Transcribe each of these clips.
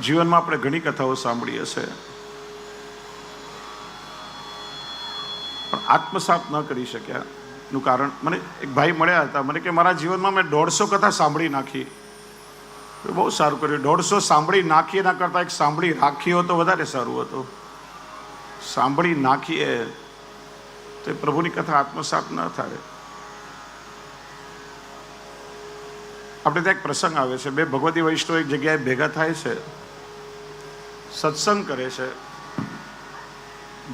જીવનમાં આપણે ઘણી કથાઓ સાંભળી હશે. પણ આત્મસાત ન કરી શક્યા નું કારણ મને એક ભાઈ મળ્યા હતા. મને કે મારા જીવનમાં મેં દોઢસો કથા સાંભળી નાખી. બહુ સારું કર્યું. દોઢસો સાંભળી નાખી એના કરતાં એક સાંભળી રાખી હોય તો વધારે સારું હતું. સાંભળી નાખીએ તો એ પ્રભુની કથા આત્મસાત ન થાય. આપણે ત્યાં એક પ્રસંગ આવે છે. બે ભગવતી વૈષ્ણવ એક જગ્યાએ ભેગા થાય છે. સત્સંગ કરે છે.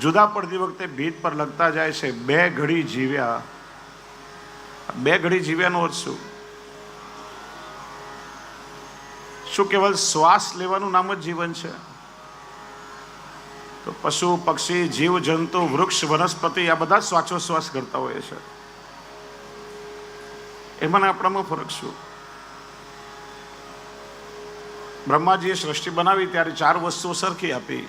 જુદા પડતી વખતે ભીત પર લગતા જાય છે. બે ઘડી જીવ્યા. બે ઘડી જીવ્યાનો અર્થ શું? શું કેવલ શ્વાસ લેવાનું નામ જ જીવન છે? તો પશુ, પક્ષી, જીવ, જંતુ, વૃક્ષ, વનસ્પતિ આ બધા શ્વાસોશ્વાસ કરતા હોય છે. એમાં આપણામાં ફરક શું? બ્રહ્માજીએ સૃષ્ટિ બનાવી ત્યારે ચાર વસ્તુઓ સરખી આપી.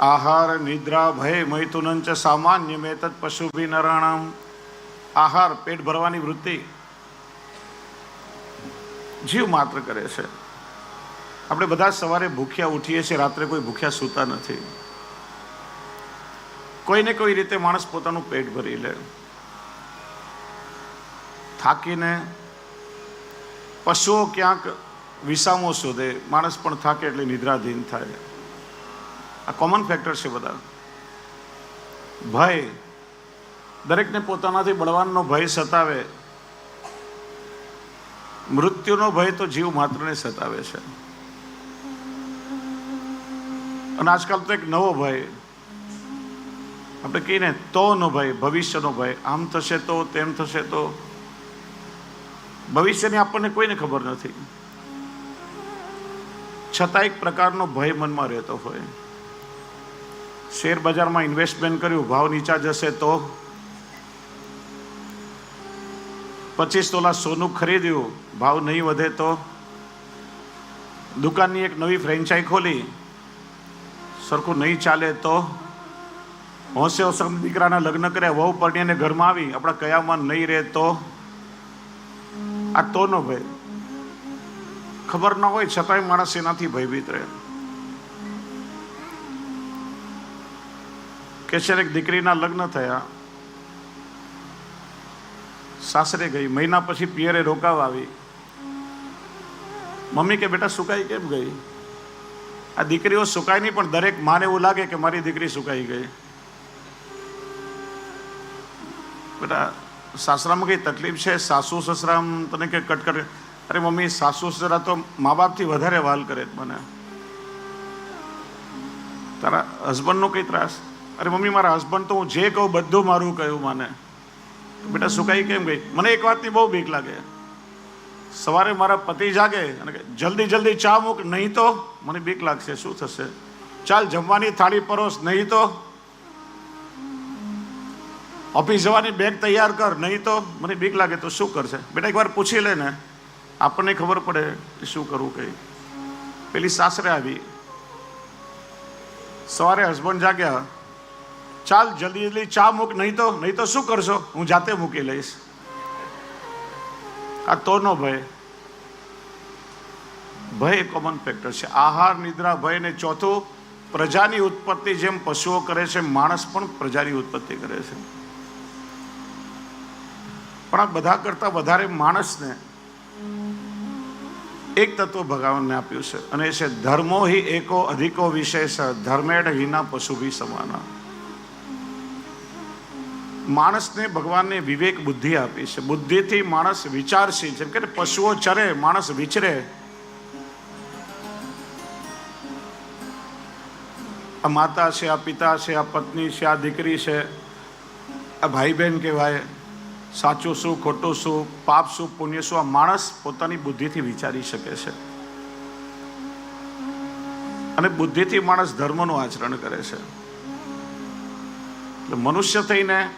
આહાર, નિદ્રા, ભય, મૈથુનંચ, સામાન્ય મેતત પશુભી નરાણામ આહાર, પેટ ભરવાની વૃત્તિ. જીવ માત્ર કરે છે. આપણે બધા સવારે ભૂખ્યા ઉઠીએ છીએ, રાત્રે કોઈ ભૂખ્યા સૂતા નથી. કોઈને કોઈ રીતે માણસ પોતાનું પેટ ભરી લે. થાકીને પશુઓ ક્યાંક વિસામો શોધે, માણસ પણ થાકે એટલે નિદ્રાધીન થાય. આ કોમન ફેક્ટર છે બધા. ભય. દરેકને પોતાનાથી બળવાનનો ભય સતાવે. મૃત્યુનો ભય તો જીવ માત્રને સતાવે છે. અને આજકાલ તો એક નવો ભય. આપણે કહીને તોનો ભય, ભવિષ્યનો ભય. આમ થશે તો, તેમ થશે તો. ભવિષ્યની આપણને કોઈને ખબર નથી. છતાં એક પ્રકારનો ભય મનમાં રહેતો હોય. શેર બજારમાં ઇન્વેસ્ટમેન્ટ કર્યું, ભાવ નીચા જશે તો? પચીસ તોલા સોનું ખરીદ્યું, ભાવ નહીં વધે તો? દુકાનની એક નવી ફ્રેન્ચાઇઝ ખોલી, સરખું નહીં ચાલે તો? હોંશે હોંશે દીકરાના લગ્ન કર્યા, વહુ પરણીને ઘરમાં આવી, આપણા કયામાં નહીં રહે તો? આ તોનો ભય. ખબર ન હોય છતાંય માણસ એનાથી ભયભીત રહે. કે છે એક દીકરીના લગ્ન થયા. સાસરે ગઈ. મહિના પછી પિયરે રોકાવા આવી. મમ્મી કે, બેટા, સુકાઈ કેમ ગઈ? આ દીકરીઓ સુકાય નહીં, પણ દરેક માને એવું લાગે કે મારી દીકરી સુકાઈ ગઈ. બેટા, સાસરામાં કઈ તકલીફ છે? સાસુ, સસરામ તને કે કટકટ અરે મમ્મી, સાસુ સસરા તો મા બાપથી વધારે વાલ કરે મને. તારા હસબન્ડનો કઈ ત્રાસ? અરે મમ્મી, મારા હસબન્ડ તો હું જે કહું બધું મારું કહ્યું મને. બેટા સુકાઈ કેમ ગઈ મને એક વાતની બહુ બીક લાગે. સવારે મારા પતિ જાગે અને જલ્દી જલ્દી ચા મૂક, નહીં તો? મને બીક લાગશે, શું થશે? ચાલ, જમવાની થાળી પરોસ, નહીં તો? ઓફિસ જવાની બેગ તૈયાર કર, નહીં તો? મને બીક લાગે, તો શું કરશે? બેટા, એકવાર પૂછી લે ને. આપણને ખબર પડે કે શું કરવું કઈ પેલી સાસરે આવી. સવારે હસબન્ડ જાગ્યા. ચાલ જલ્દી જલ્દી ચા મૂક, નહીં તો નહીં તો શું કરશો? હું જાતે મૂકી લઈશ. આ તોનો ભય. ભય કોમન ફેક્ટર છે. આહાર, નિદ્રા, ભય ને ચોથું, પ્રજાની ઉત્પત્તિ જેમ પશુઓ કરે છે, માણસ પણ પ્રજાની ઉત્પત્તિ કરે છે. પણ આ બધા કરતાં વધારે માણસને એક તત્વ ભગવાનને આપ્યું છે અને એ છે ધર્મો હિ એકો અધિકો વિશેષ ધર્મેડ હિના પશુ ભી સમાના. માણસને ભગવાનને વિવેક બુદ્ધિ આપી છે. બુદ્ધિથી માણસ વિચારશીલ જેમ કે પશુઓ ચરે, માણસ વિચરે. આ માતા છે, આ પિતા છે, આ પત્ની છે, આ દીકરી છે, આ ભાઈ બહેન કહેવાય. સાચું શું, ખોટું શું, પાપ શું, પુણ્ય શું, આ માણસ પોતાની બુદ્ધિથી વિચારી શકે છે. અને બુદ્ધિથી માણસ ધર્મનું આચરણ કરે છે. એટલે મનુષ્ય થઈને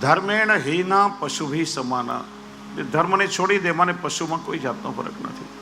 ધર્મેણ હિના પશુભી સમાના. ધર્મને છોડી દે મને પશુમાં કોઈ જાતનો ફરક નથી.